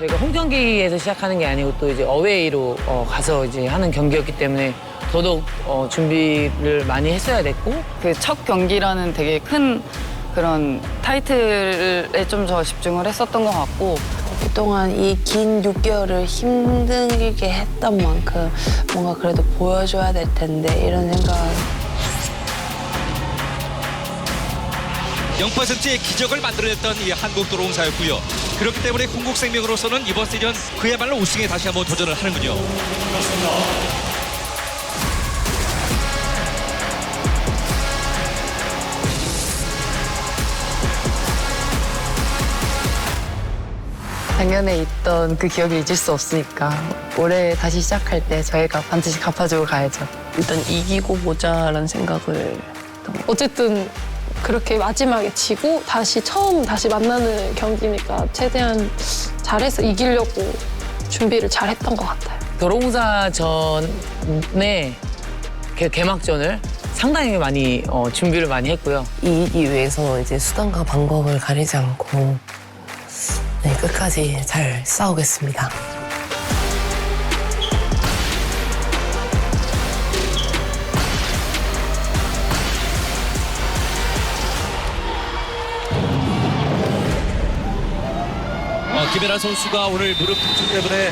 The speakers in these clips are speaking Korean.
저희가 홈 경기에서 시작하는 게 아니고 또 이제 어웨이로 어, 가서 이제 하는 경기였기 때문에 더더욱 어, 준비를 많이 했어야 됐고 그 첫 경기라는 되게 큰 그런 타이틀에 좀 더 집중을 했었던 것 같고 그동안 이 긴 6개월을 힘들게 했던 만큼 뭔가 그래도 보여줘야 될 텐데 이런 생각 0%의 기적을 만들어냈던 이 한국 도로공사였고요. 그렇기 때문에 흥국생명으로서는 이번 시즌 그야말로 우승에 다시 한번 도전을 하는군요. 작년에 있던 그 기억을 잊을 수 없으니까 올해 다시 시작할 때 저희가 반드시 갚아주고 가야죠. 일단 이기고 보자라는 생각을 어쨌든 그렇게 마지막에 지고 다시 처음 다시 만나는 경기니까 최대한 잘해서 이기려고 준비를 잘했던 것 같아요. 도로공사 전에 개- 개막전을 상당히 많이 어, 준비를 많이 했고요. 이기기 위해서 이제 수단과 방법을 가리지 않고 네, 끝까지 잘 싸우겠습니다. 김연아 선수가 오늘 무릎 통증 때문에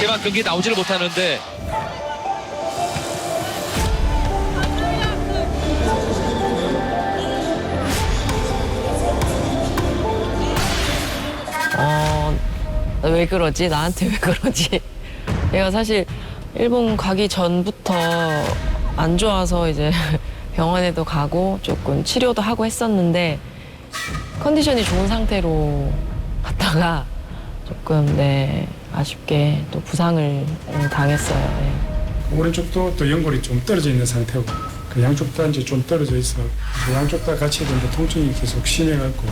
개막 경기 나오지를 못하는데 어, 왜 그러지? 나한테 왜 그러지? 내가 사실 일본 가기 전부터 안 좋아서 이제 병원에도 가고 조금 치료도 하고 했었는데 컨디션이 좋은 상태로 갔다가 조금 네 아쉽게 또 부상을 당했어요. 네. 오른쪽도 또 연골이 좀 떨어져 있는 상태고 그 양쪽 다 이제 좀 떨어져 있어 그 양쪽 다 같이 있는데 통증이 계속 심해갖고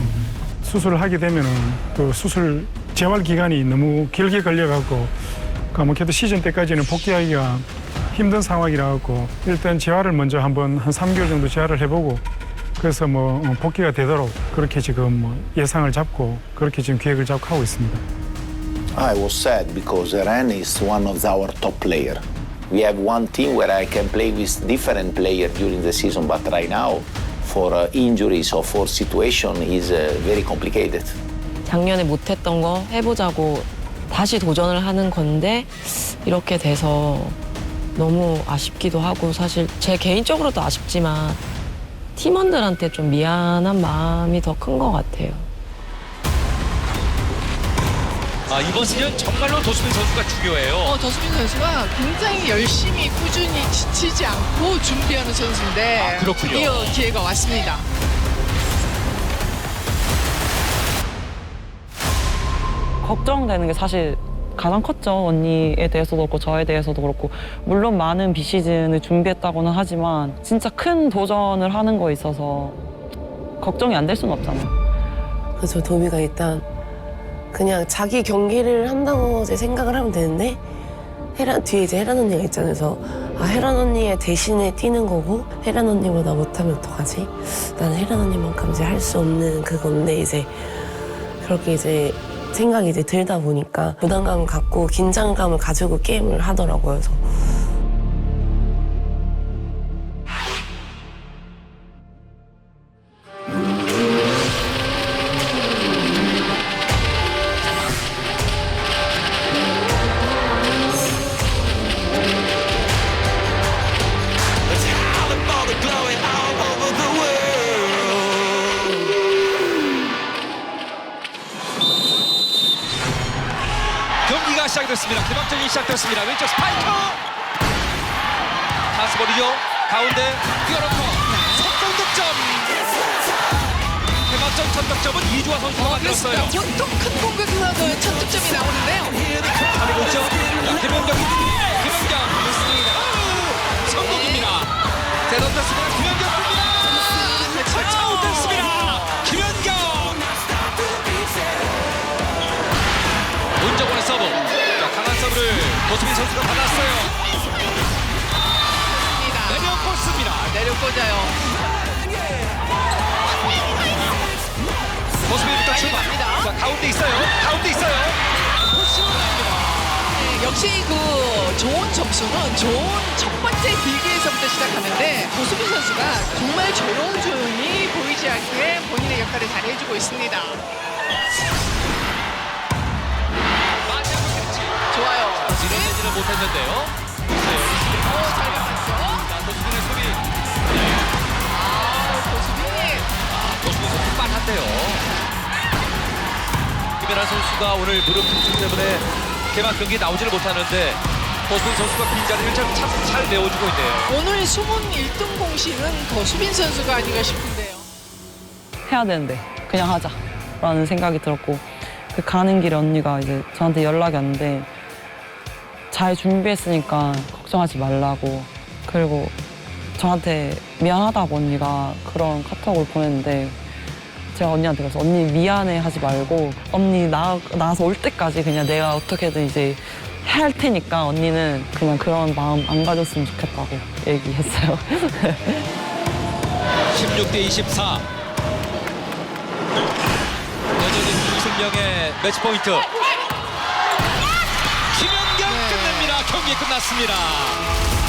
수술을 하게 되면은 그 수술 재활 기간이 너무 길게 걸려갖고 그 아무래도 시즌 때까지는 복귀하기가 힘든 상황이라 갖고 일단 재활을 먼저 한번 한 3개월 정도 재활을 해보고 그래서 뭐 어, 복귀가 되도록 그렇게 지금 뭐 예상을 잡고 그렇게 지금 계획을 잡고 하고 있습니다. I was sad because Ren is one of our top player. We have one team where I can play with different players during the season, but right now, for uh, injuries or for situation, is uh, very complicated. 작년에 못했던 거 해보자고 다시 도전을 하는 건데 이렇게 돼서 너무 아쉽기도 하고 사실 제 개인적으로도 아쉽지만 팀원들한테 좀 미안한 마음이 더 큰 것 같아요. 아, 이번 시즌 정말로 도수민 선수가 중요해요. 어, 더수민 선수가 굉장히 열심히 꾸준히 지치지 않고 준비하는 선수인데 아, 그렇군요. 드디어 기회가 왔습니다. 걱정되는 게 사실 가장 컸죠. 언니에 대해서도 그렇고 저에 대해서도 그렇고 물론 많은 비시즌을 준비했다고는 하지만 진짜 큰 도전을 하는 거에 있어서 걱정이 안 될 수는 없잖아요. 그래서 도미가 일단 그냥 자기 경기를 한다고 이제 생각을 하면 되는데 헤란 뒤에 이제 헤란 언니가 있잖아요. 그래서 아 헤란 언니의 대신에 뛰는 거고 헤란 언니보다 못하면 어떡하지? 나는 헤란 언니만큼 이제 할 수 없는 그건데 이제 그렇게 이제 생각이 이제 들다 보니까 부담감을 갖고 긴장감을 가지고 게임을 하더라고요. 그래서 다스 버리죠. 가운데 뛰어놓고 석점 득점! 개막전 첫 득점은 이주화 선수가 만들었어요. 보통 큰 공격에서도 첫 득점이 나오는데요. 있죠. 자, 김연경, 김연경 성공입니다. 대던졌습니다. 김연경입니다. 터치아웃됐습니다. 김연경. 문정원의 서브. 자, 강한 서브를 도수민 선수가 받았 코스입니다. 내려 꽂아요. 가운데 있어요. 가운데 있어요. 네, 역시 그 좋은 점수는 좋은 첫 번째 빌기에서부터 시작하는데 고수빈 선수가 정말 조용조용히 보이지 않게 본인의 역할을 잘 해주고 있습니다. 좋아요. 지내지는 못했는데요. 어, 잘 막았죠. 고수빈의 수비. 선수 빤한데요. 김연아 선수가 오늘 무릎 통증 때문에 개막 경기에 나오지를 못하는데 고수빈 선수가 빈자리를 참잘 메워주고 있네요. 오늘 숨은 1등 공신은 고수빈 선수가 아닌가 싶은데요. 해야 되는데 그냥 하자 라는 생각이 들었고 그 가는 길에 언니가 이제 저한테 연락이 왔는데 잘 준비했으니까 걱정하지 말라고 그리고 저한테 미안하다고 언니가 그런 카톡을 보냈는데 제가 언니한테 그래서 언니 미안해 하지 말고 언니 나, 나와서 올 때까지 그냥 내가 어떻게든 이제 해야 할 테니까 언니는 그냥 그런 마음 안 가졌으면 좋겠다고 얘기했어요. 16대 24. 여전히 김승명의 매치 포인트. 김연경 끝냅니다. 경기 끝났습니다.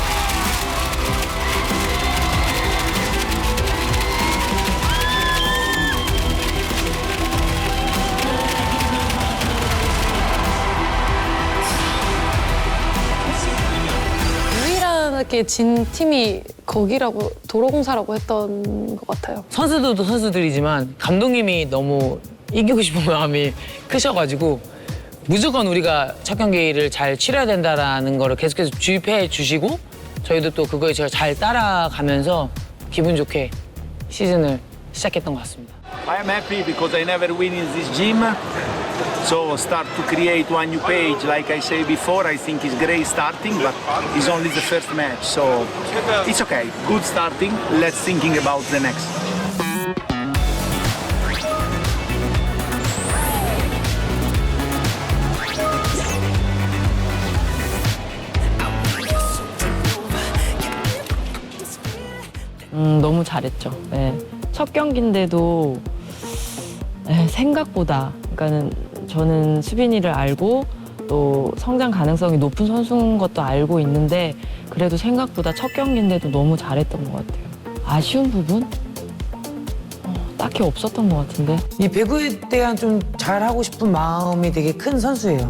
유일하게 진 팀이 거기라고 도로공사라고 했던 것 같아요. 선수들도 선수들이지만 감독님이 너무 이기고 싶은 마음이 크셔가지고 무조건 우리가 첫 경기를 잘 치러야 된다라는 거를 계속해서 주입해 주시고 저희도 또 그거에 제가 잘 따라가면서 기분 좋게 시즌을 시작했던 것 같습니다. I am happy because I never win in this gym. So start to create one new page, like I say before, I think it's great starting, but it's only the first match. So it's okay. Good starting. Let's thinking about the next. 음, 너무 잘했죠. 네. 첫 경기인데도 네, 생각보다 그러니까는 저는 수빈이를 알고 또 성장 가능성이 높은 선수인 것도 알고 있는데 그래도 생각보다 첫 경기인데도 너무 잘했던 것 같아요. 아쉬운 부분? 어, 딱히 없었던 것 같은데. 이 배구에 대한 좀 잘하고 싶은 마음이 되게 큰 선수예요.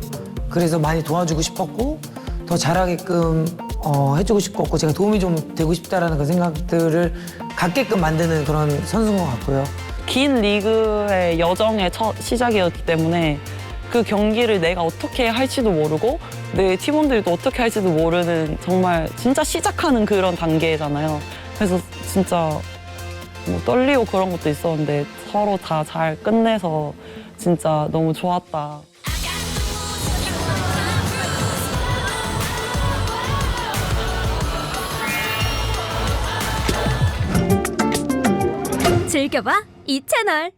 그래서 많이 도와주고 싶었고 더 잘하게끔 어, 해주고 싶었고 제가 도움이 좀 되고 싶다라는 그 생각들을 갖게끔 만드는 그런 선수인 것 같고요. 긴 리그의 여정의 첫 시작이었기 때문에 그 경기를 내가 어떻게 할지도 모르고 내 팀원들도 어떻게 할지도 모르는 정말 진짜 시작하는 그런 단계잖아요. 그래서 진짜 뭐 떨리고 그런 것도 있었는데 서로 다 잘 끝내서 진짜 너무 좋았다. 즐겨봐 이 채널.